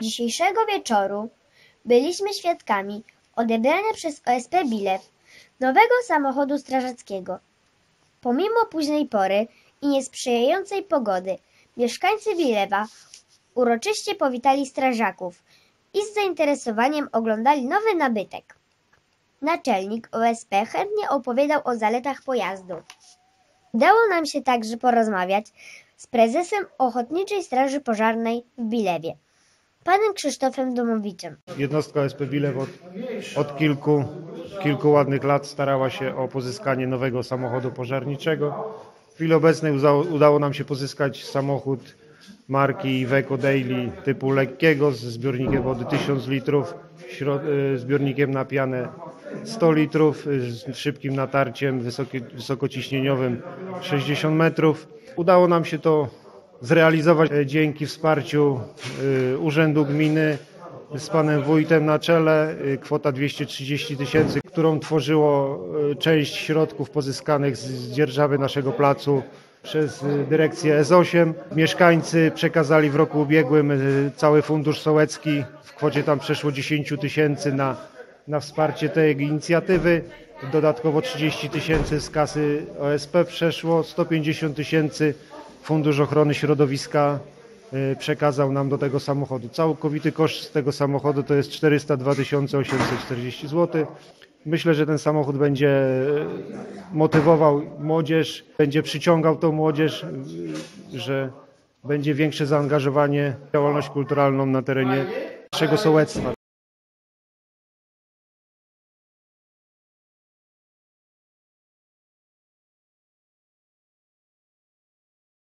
dzisiejszego wieczoru byliśmy świadkami odebrania przez OSP Bilew nowego samochodu strażackiego. Pomimo późnej pory i niesprzyjającej pogody, mieszkańcy Bilewa uroczyście powitali strażaków i z zainteresowaniem oglądali nowy nabytek. Naczelnik OSP chętnie opowiadał o zaletach pojazdu. Udało nam się także porozmawiać z prezesem Ochotniczej Straży Pożarnej w Bilewie, panem Krzysztofem Domowiczem. Jednostka OSP Bilew od, od kilku, kilku ładnych lat starała się o pozyskanie nowego samochodu pożarniczego. W chwili obecnej udało, nam się pozyskać samochód marki Iveco Daily typu lekkiego z zbiornikiem wody 1000 litrów, y, zbiornikiem na pianę 100 litrów, y, z szybkim natarciem wysoki, wysokociśnieniowym 60 metrów. Udało nam się to zrealizować e, dzięki wsparciu y, Urzędu Gminy z panem wójtem na czele. y, Kwota 230 tysięcy, którą tworzyło część środków pozyskanych z- dzierżawy naszego placu przez dyrekcję S8. Mieszkańcy przekazali w roku ubiegłym cały fundusz sołecki w kwocie tam przeszło 10 tysięcy na, na wsparcie tej inicjatywy. Dodatkowo 30 tysięcy z kasy OSP przeszło, 150 tysięcy Fundusz Ochrony Środowiska y, przekazał nam do tego samochodu. Całkowity koszt tego samochodu to jest 402 840 zł. Myślę, że ten samochód będzie y, motywował młodzież, będzie przyciągał tą młodzież, y, że będzie większe zaangażowanie w działalność kulturalną na terenie naszego sołectwa.